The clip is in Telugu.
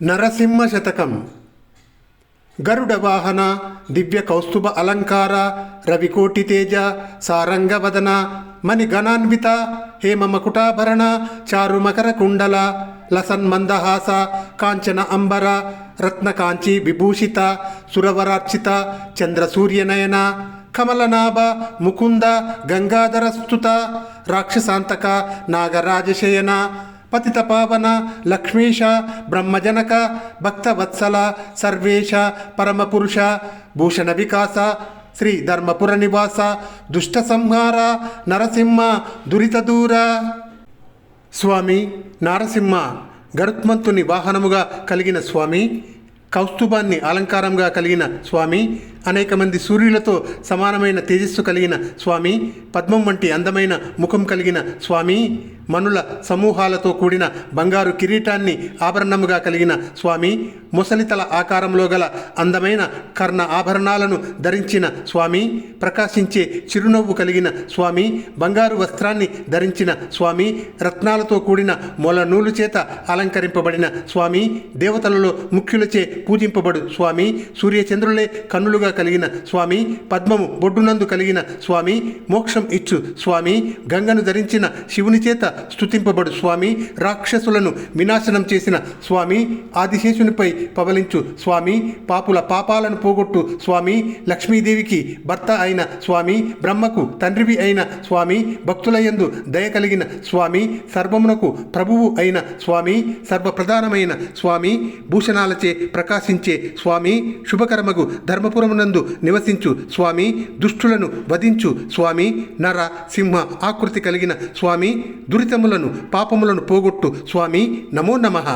నరసింహ శతకం. గరుడ వాహన దివ్య కౌస్తుభ అలంకార రవికోటి తేజ సారంగవదన మణి గణాన్విత హేమ మకుటాభరణ కుండల లసన్మందహాస కాంచన అంబర రత్నకాంచి విభూషిత సురవరార్చిత చంద్రసూర్యనయన కమలనాభ ముకుంద గంగాధరస్తుత రాక్షసాంతక నాగరాజశయన పతితపావన లక్ష్మీష లక్ష్మీశ బ్రహ్మజనక భక్తవత్సల సర్వేశ పరమపురుష భూషణ వికాస శ్రీ ధర్మపుర నివాస దుష్ట సంహార నరసింహ దురిత దూర స్వామి నారసింహ గరుత్మంతుని వాహనముగా కలిగిన స్వామి కౌస్తుభాన్ని అలంకారంగా కలిగిన స్వామి అనేక మంది సూర్యులతో సమానమైన తేజస్సు కలిగిన స్వామి పద్మం వంటి అందమైన ముఖం కలిగిన స్వామి మనుల సమూహాలతో కూడిన బంగారు కిరీటాన్ని ఆభరణముగా కలిగిన స్వామి ముసలితల ఆకారంలో గల అందమైన కర్ణ ఆభరణాలను ధరించిన స్వామి ప్రకాశించే చిరునవ్వు కలిగిన స్వామి బంగారు వస్త్రాన్ని ధరించిన స్వామి రత్నాలతో కూడిన మొల నూలు చేత అలంకరింపబడిన స్వామి దేవతలలో ముఖ్యులచే పూజింపబడు స్వామి సూర్యచంద్రులే కన్నులుగా కలిగిన స్వామి పద్మము బొడ్డునందు కలిగిన స్వామి మోక్షం ఇచ్చు స్వామి గంగను ధరించిన శివుని చేత స్థుతింపబడు స్వామి రాక్షసులను వినాశనం చేసిన స్వామి ఆదిశేషునిపై పవలించు స్వామి పాపుల పాపాలను పోగొట్టు స్వామి లక్ష్మీదేవికి భర్త అయిన స్వామి బ్రహ్మకు తండ్రివి అయిన స్వామి భక్తులయందు దయ కలిగిన స్వామి సర్వమునకు ప్రభువు అయిన స్వామి సర్వప్రధానమైన స్వామి భూషణాలచే ప్రకాశించే స్వామి శుభకర్మకు ధర్మపురమున ధర్మపురమునందు నివసించు స్వామి దుష్టులను వధించు స్వామి నర సింహ ఆకృతి కలిగిన స్వామి దురితములను పాపములను పోగొట్టు స్వామి నమో నమః.